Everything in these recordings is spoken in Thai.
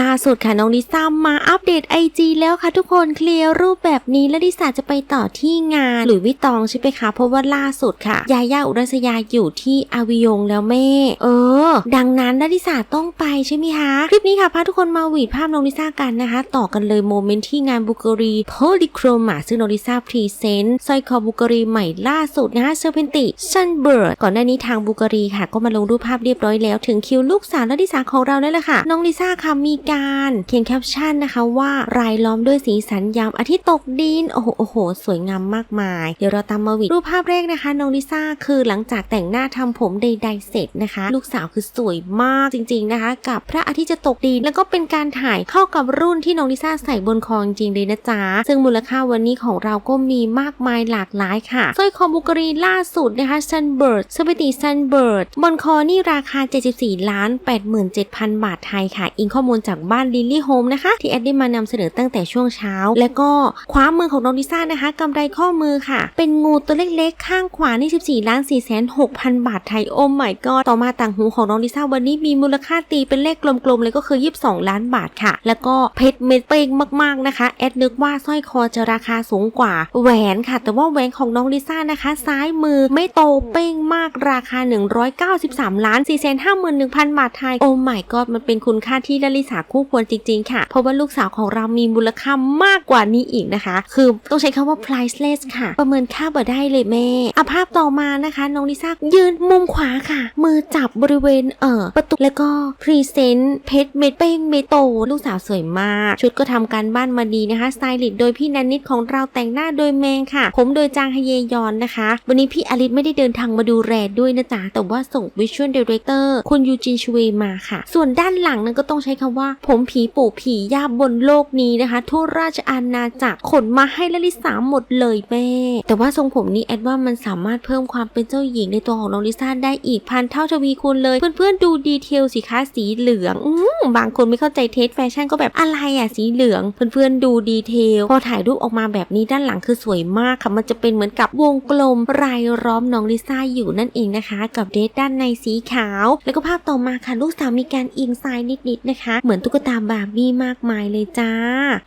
ล่าสุดค่ะน้องลิซ่ามาอัปเดต IG แล้วค่ะทุกคนเคลียร์รูปแบบนี้และลิซ่าจะไปต่อที่งานหรือวิตองใช่ไหมคะเพราะว่าล่าสุดค่ะ ยายาอุรัสยาอยู่ที่อาวิยงแล้วแม่ เออ ดังนั้นลิซ่าต้องไปใช่ไหมคะคลิปนี้ค่ะพาทุกคนมาหวีดภาพน้องลิซ่ากันนะคะ ต่อกันเลยโมเมนต์ที่งานบุกรีโพลิโครมาซึ่งน้องลิซ่าพรีเซนต์สร้อยคอบุกรีใหม่ล่าสุดนะคะเซอร์เพนติชันเบิร์ดก่อนหน้านี้ทางบุกรีค่ะ ก็มาลงรูปภาพเรียบร้อยแล้ว ถึงคิวลูกสาวและลิซ่าของเราแล้วล่ะค่ะ น้องลิซ่าค่ะมีการเขียนแคปชั่นนะคะว่ารายล้อมด้วยสีสันยามอาทิตย์ตกดิน โอ้โหโอ้โห สวยงามมากมาย เดี๋ยวเราตามมาวิดรูปภาพแรกนะคะน้องลิซ่าคือหลังจากแต่งหน้าทำผมใดๆเสร็จนะคะ ลูกสาวคือสวยมากจริง ๆนะคะ กับพระอาทิตย์จะตกดิน แล้วก็เป็นการถ่ายเข้ากับรุ่นที่น้องลิซ่าใส่บนคอจริงๆเลยนะจ๊ะซึ่งมูลค่าวันนี้ของเราก็มีมากมายหลากหลายค่ะสร้อยคอบุกรีล่าสุดนะคะ Sunbird สปิติ Sunbird บนคอนี่ราคา 74 ล้าน 87,000 บาทไทยค่ะ อิงข้อมูลจากากบ้าน Lily Home นะคะ ที่แอดได้มานำเสนอตั้งแต่ช่วงเช้า และก็คว้ามือของน้องลิซ่านะคะกำไรข้อมือค่ะ เป็นงูตัวเล็กๆ ข้างขวานี่14ล้าน4 6 0 0 0บาทไทยโอ้ my god ต่อมาต่างหูของน้องลิซ่าวันนี้มีมูลค่าตีเป็นเลขกลมๆเลยก็คือ 22 ล้านบาทค่ะ แล้วก็เพชรเม็ดเป้งมากๆนะคะแอดนึกว่าสร้อยคอจะราคาสูงกว่าแหวนค่ะ แต่ว่าแหวนของน้องลิซ่านะคะ ซ้ายมือไม่โตเป้งมากราคา 193 ล้าน4 5 1 0 0 0 บาทไทยโอ้ my god มันเป็นคุณค่าที่ลลิาคู่ควรจริง ๆ ค่ะ เพราะว่าลูกสาวของเรามีมูลค่ามากกว่านี้อีกนะคะ คือต้องใช้คำว่า priceless ค่ะ ประเมินค่าบ่ได้เลยแม่อะภาพต่อมานะคะ น้องลิซ่ายืนมุมขวาค่ะ มือจับบริเวณเอ่อประตูแล้วก็พรีเซนต์เพชรเม็ดเป้งเมโต ลูกสาวสวยมาก ชุดก็ทำการบ้านมาดีนะคะสไตลิสต์โดยพี่นันนิดของเราแต่งหน้าโดยแมงค่ะ ผมโดยจางฮเยยอนนะคะ วันนี้พี่อลิสไม่ได้เดินทางมาดูแลด้วยนะจ๊ะแต่ว่าส่งวิชวลดีเรคเตอร์คุณยูจินชเวมาค่ะ ส่วนด้านหลังนั้นก็ต้องใช้คำว่าผมผีปู่ผีย่าบนโลกนี้นะคะ ทั่วราชอาณาจักรขนมาให้ลลิสาหมดเลยแม่ แต่ว่าทรงผมนี้แอดว่ามันสามารถเพิ่มความเป็นเจ้าหญิงในตัวของน้องลิซ่าได้อีกพันเท่าทวีคูณเลย เพื่อนๆดูดีเทลสิคะสีเหลืองอืบางคนไม่เข้าใจเทสแฟชั่นก็แบบอะไรอะสีเหลือง เพื่อนๆดูดีเทลพอถ่ายรูปออกมาแบบนี้ด้านหลังคือสวยมากค่ะ มันจะเป็นเหมือนกับวงกลมรายล้อมน้องลิซ่าอยู่นั่นเองนะคะ กับเดรสด้านในสีขาว แล้วก็ภาพต่อมาค่ะลูกสาวมีการอิงทรายนิดๆนะคะเหมือนมือนตุ๊กตาบาร์บี้มากมายเลยจ้า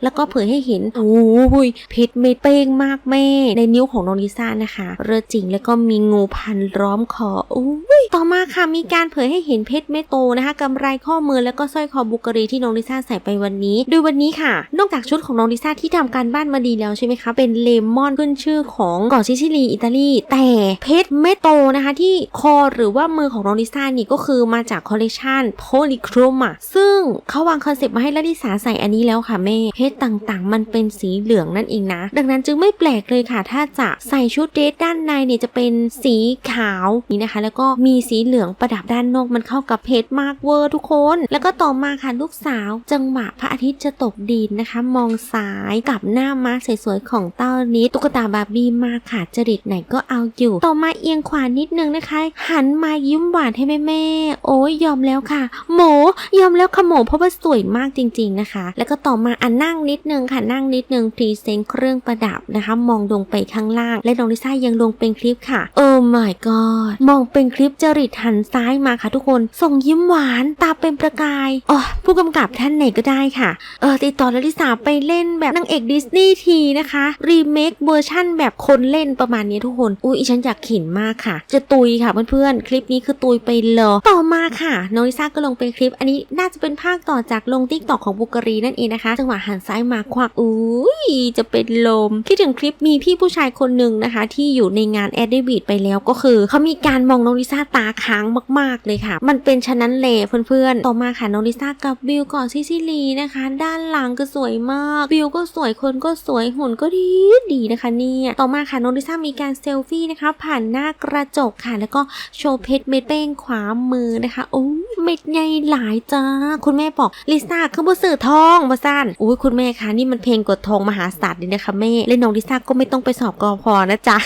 แล้วก็เผยให้เห็นโอ้ยเพชรเม็ดเป้งมากแม่ ในนิ้วของน้องลิซ่านะคะเรือจริงแล้วก็มีงูพันล้อมคออุ้ยต่อมาค่ะมีการเผยให้เห็นเพชรเม็ดโตนะคะกำไรข้อมือแล้วก็สร้อยคอบุกรีที่น้องลิซ่าใส่ไปวันนี้โดยวันนี้ค่ะ นอกจากชุดของน้องลิซ่าที่ทำการบ้านมาดีแล้วใช่ไหมคะเป็นเลมอนขึ้นชื่อของเกาะซิซิลีอิตาลีแต่เพชรเม็ดโตนะคะที่คอหรือว่ามือของน้องลิซ่านี่ก็คือมาจากคอลเลคชันโพลิโครมาซึ่งเขาวางคอนเซปต์มาให้ลลิสาใส่อันนี้แล้วค่ะแม่เพชรต่างๆ มันเป็นสีเหลืองนั่นเองนะ ดังนั้นจึงไม่แปลกเลยค่ะ ถ้าจะใส่ชุดเดรสด้านในเนี่ยจะเป็นสีขาวนี่นะคะ แล้วก็มีสีเหลืองประดับด้านนอกมันเข้ากับเพชรมากเวอร์ทุกคน แล้วก็ต่อมาค่ะลูกสาว จังหวะพระอาทิตย์จะตกดินนะคะ มองซ้ายกับหน้าม้าสวยๆของเต้านิดตุ๊กตาบาร์บี้มาค่ะจริตไหนก็เอาอยู่ ต่อมาเอียงขวานิดนึงนะคะ หันมายิ้มหวานให้แม่แม่ๆโอ้ยยอมแล้วค่ะ หมูยอมแล้วค่ะหมูเพราะว่าสวยมากจริงๆนะคะ แล้วก็ต่อมาอันนั่งนิดนึงค่ะนั่งนิดนึงพรีเซนต์เครื่องประดับนะคะ มองลงไปข้างล่าง และน้องลิซ่ายังลงเป็นคลิปค่ะ เอ my god มองเป็นคลิปจริตหันซ้ายมาค่ะทุกคน ส่งยิ้มหวาน ตาเป็นประกายอ๋อผู้กำกับท่านไหนก็ได้ค่ะ เออติดต่อลลิสาไปเล่นแบบนางเอกดิสนีย์ทีนะคะ รีเมคเวอร์ชั่นแบบคนเล่นประมาณนี้ทุกคน อุ้ยฉันอยากขินมากค่ะ จะตุยค่ะเพื่อนๆ คลิปนี้คือตุยไปเลยต่อมาค่ะน้องลิซ่าก็ลงเป็นคลิป อันนี้น่าจะเป็นภาคต่อจากลงติ๊กตอกของบุกรีนั่นเองนะคะ จังหวะหันซ้ายมาควักอุ้ยจะเป็นลม คิดถึงคลิปมีพี่ผู้ชายคนหนึ่งนะคะ ที่อยู่ในงานแอดเดวิดไปแล้วก็คือเขามีการมองน้องลิซ่าตาค้างมาก ๆเลยค่ะ มันเป็นฉะนั้นเลยเพื่อนๆ ต่อมาค่ะน้องลิซ่ากับวิวก่อนซิซิลีนะคะ ด้านหลังก็สวยมากวิวก็สวยคนก็สวยหุ่นก็ดีดีนะคะเนี่ยต่อมาค่ะน้องลิซ่ามีการเซลฟี่นะคะ ผ่านหน้ากระจกค่ะ แล้วก็โชว์เพชรเม็ดเป้งขวามือนะคะโอ้ย เม็ดใหญ่หลายจ้า คุณแม่บอกลิซ่าคือบ่สื่อทองมาสั้นอุ้ยคุณแม่คะนี่มันเพลงกดทองมหาศาลเลยนะคะแม่และน้องลิซ่าก็ไม่ต้องไปสอบกอพอนะจ๊ะ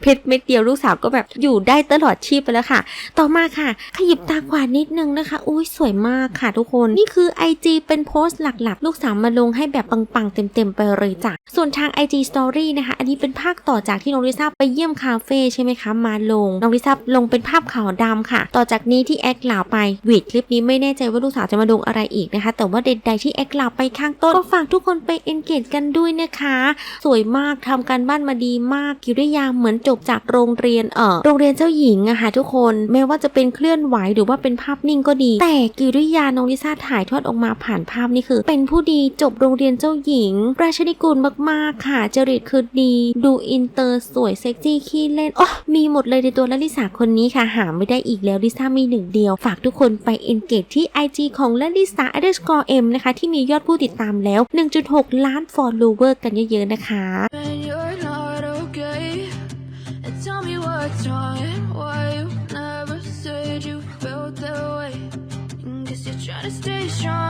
เพชรเม็ดเดียวลูกสาวก็แบบอยู่ได้ตลอดชีพไปแล้วค่ะ ต่อมาค่ะ ขยิบตาขวานิดนึงนะคะอุ้ยสวยมากค่ะทุกคนนี่คือ IG เป็นโพสต์หลักๆ ลูกสาวมาลงให้แบบปังๆ เต็มๆไปเลยจ้ะส่วนทาง IG Story นะคะ อันนี้เป็นภาคต่อจากที่น้องลิซ่าไปเยี่ยมคาเฟ่ใช่ไหมคะมาลงน้องลิซ่าลงเป็นภาพขาวดำค่ะ ต่อจากนี้ที่แอคกล่าวไปวีดคลิปนี้ไม่แน่ใจว่าลูกสาวจะมาลงอะไรอีกนะคะ แต่ว่าเด็ดใดที่แอคลาไปข้างต้น ก็ฝากทุกคนไปเอนเกจกันด้วยนะคะ สวยมากทำการบ้านมาดีมากกิริยาเหมือนจบจากโรงเรียนเออโรงเรียนเจ้าหญิงอะค่ะทุกคนแม้ว่าจะเป็นเคลื่อนไหวหรือว่าเป็นภาพนิ่งก็ดี แต่กิริยาน้องลิซ่าถ่ายทอดออกมาผ่านภาพนี่คือ เป็นผู้ดีจบโรงเรียนเจ้าหญิง ราชนิกูลมากๆค่ะ จริตคือดี ดูอินเตอร์สวยเซ็กซี่ขี้เล่นโอ้มีหมดเลยในตัวลลิสาคนนี้ค่ะ หาไม่ได้อีกแล้วลิซ่ามีหนึ่งเดียว ฝากทุกคนไปเอนเกจที่ IG ของลลิสา underscore m นะคะ ที่มียอดผู้ติดตามแล้ว 1.6 ล้าน follower กันเยอะๆนะคะ When you're not okay, and tell me what's wrong and why you never said you felt that way. And guess you're trying to stay strong and fake